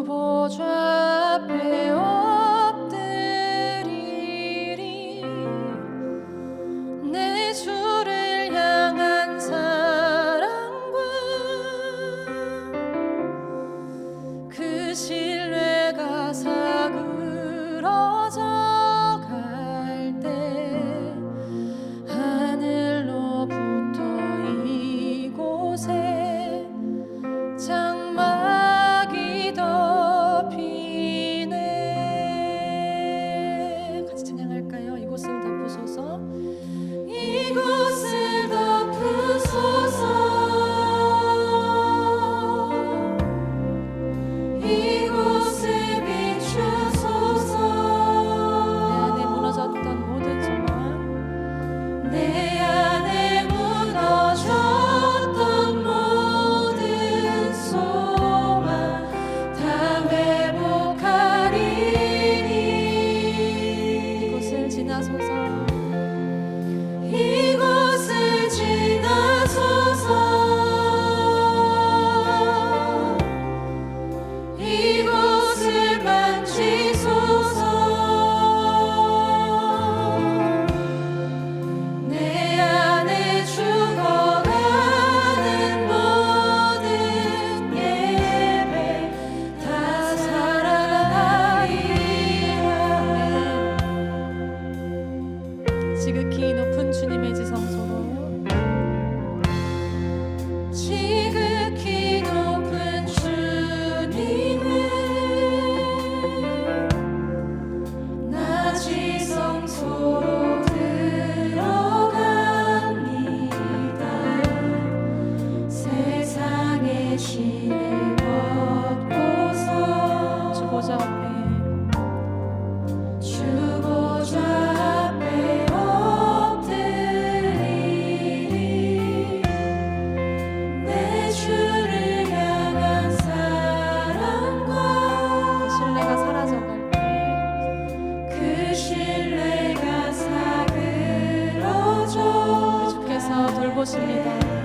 주보좌 앞 돌보십니다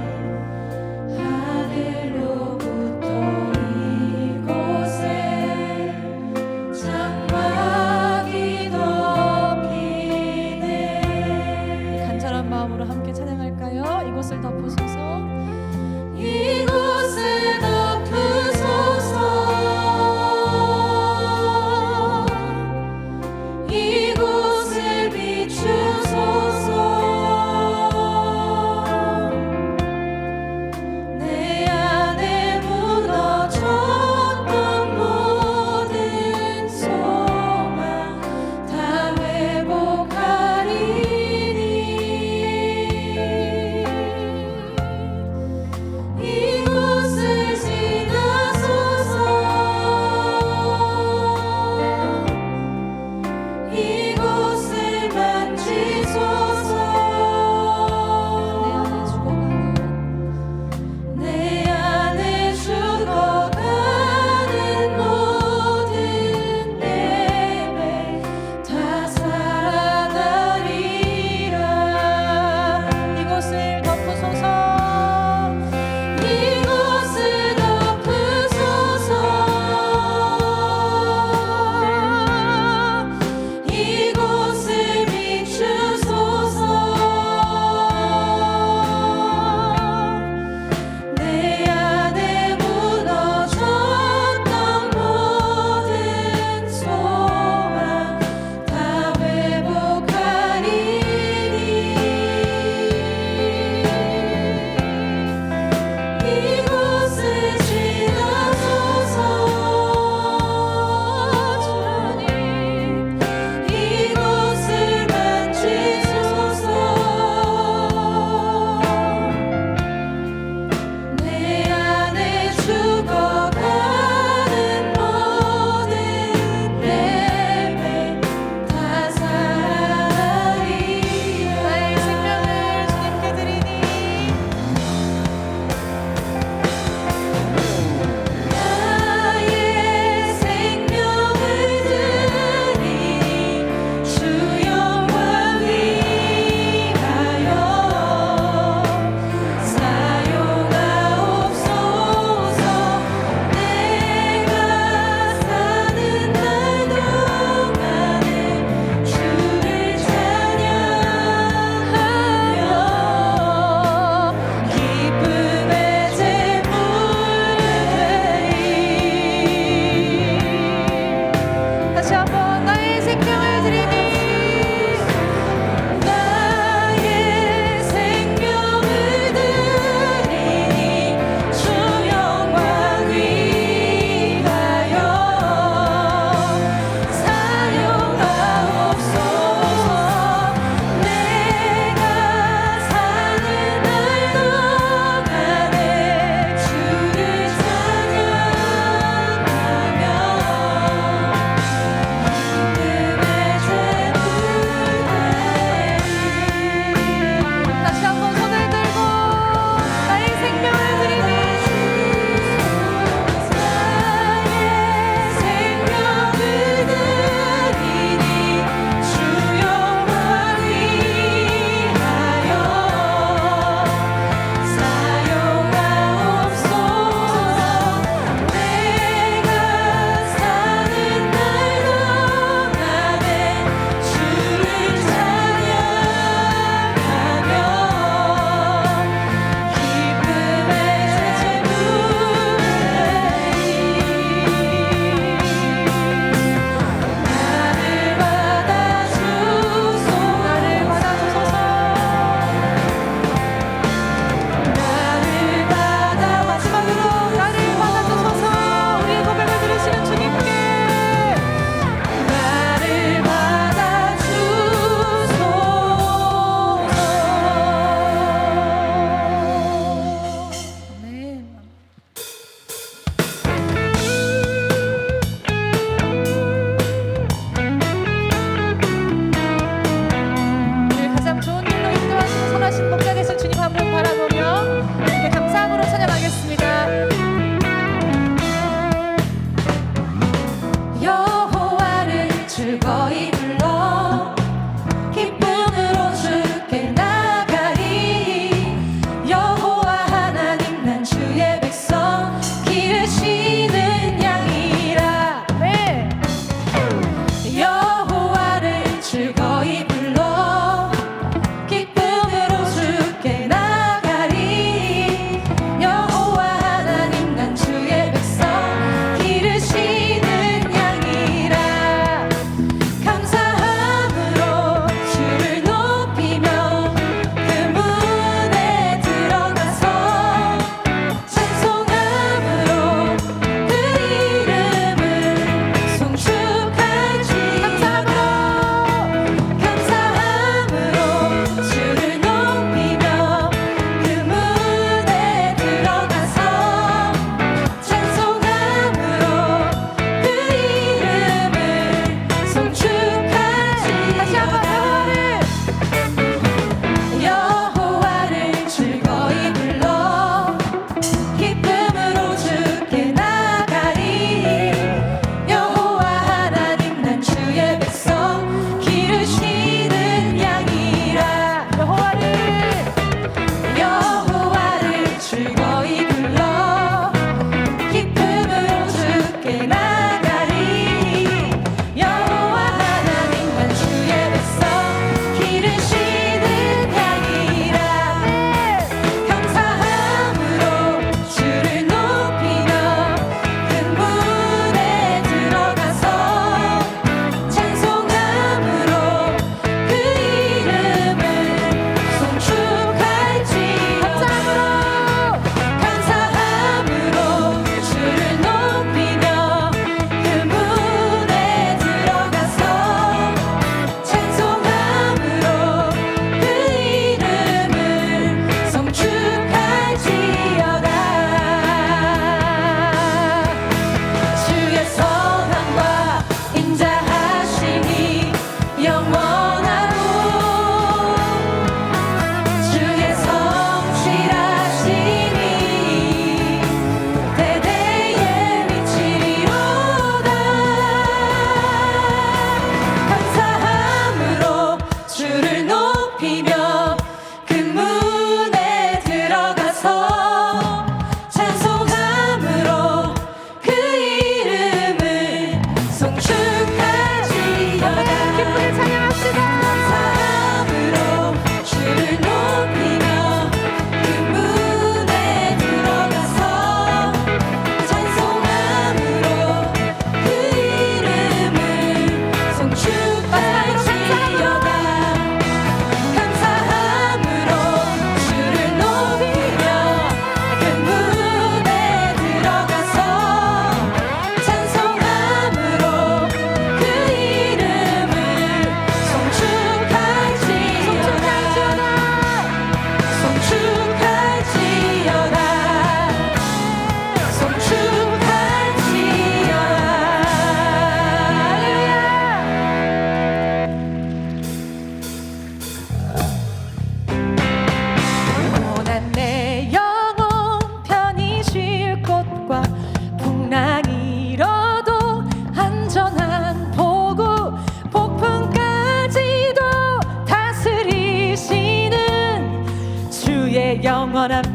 what I've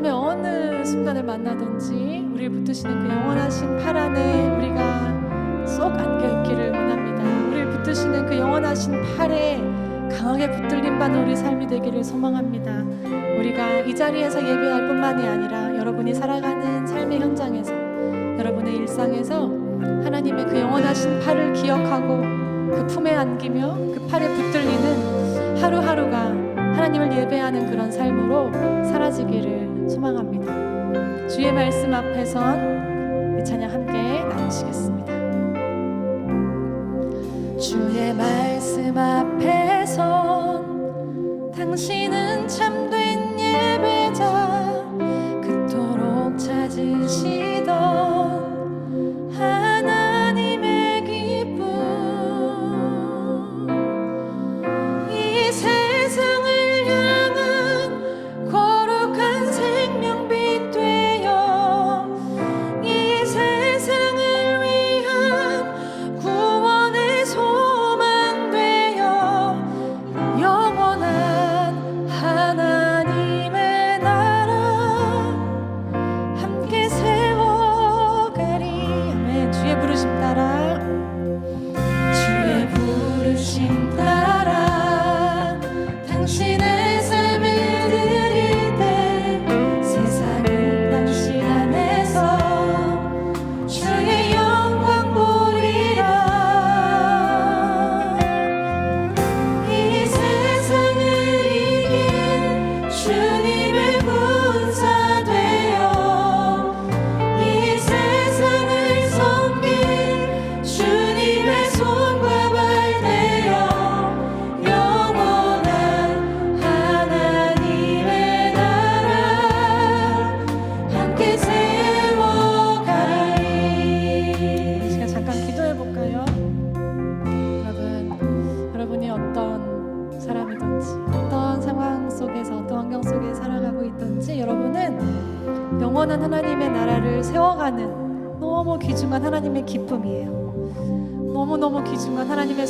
삶의 어느 순간을 만나든지 우리를 붙드시는 그 영원하신 팔 안에 우리가 쏙 안겨 있기를 원합니다. 우리를 붙드시는 그 영원하신 팔에 강하게 붙들림 받는 우리 삶이 되기를 소망합니다. 우리가 이 자리에서 예배할 뿐만이 아니라 여러분이 살아가는 삶의 현장에서 여러분의 일상에서 하나님의 그 영원하신 팔을 기억하고 그 품에 안기며 그 팔에 붙들리는 하루하루가 하나님을 예배하는 그런 삶으로 사라지기를 소망합니다. 주의 말씀 앞에선 이 찬양 함께 나누시겠습니다. 주의 말씀 앞에선 당신은 참된 예배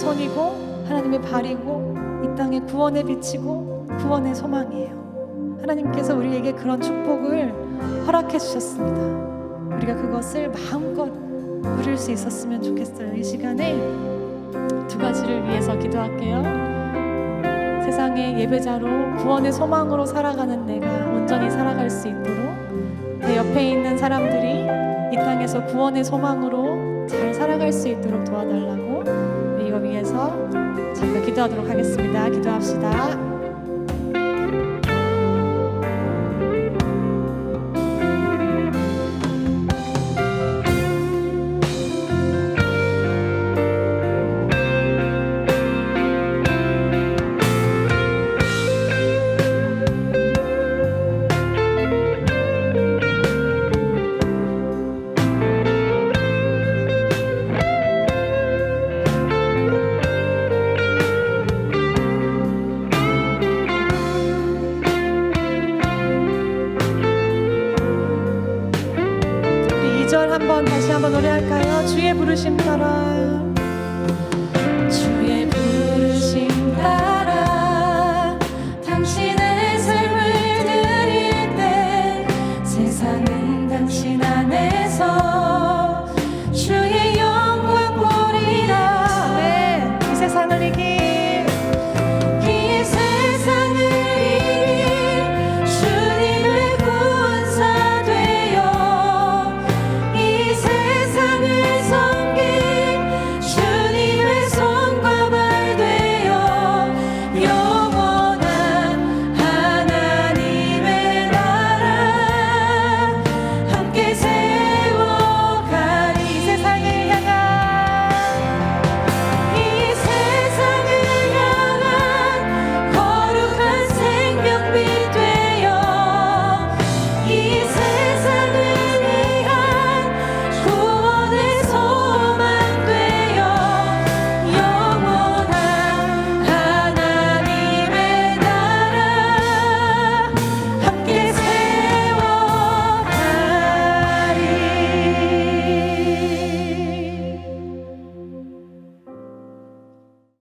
손이고 하나님의 발이고 이 땅의 구원의 빛이고 구원의 소망이에요. 하나님께서 우리에게 그런 축복을 허락해 주셨습니다. 우리가 그것을 마음껏 누릴 수 있었으면 좋겠어요. 이 시간에 두 가지를 위해서 기도할게요. 세상의 예배자로 구원의 소망으로 살아가는 내가 온전히 살아갈 수 있도록 내 옆에 있는 사람들이 이 땅에서 구원의 소망으로 잘 살아갈 수 있도록 도와달라고 위해서 잠깐 기도하도록 하겠습니다. 기도합시다.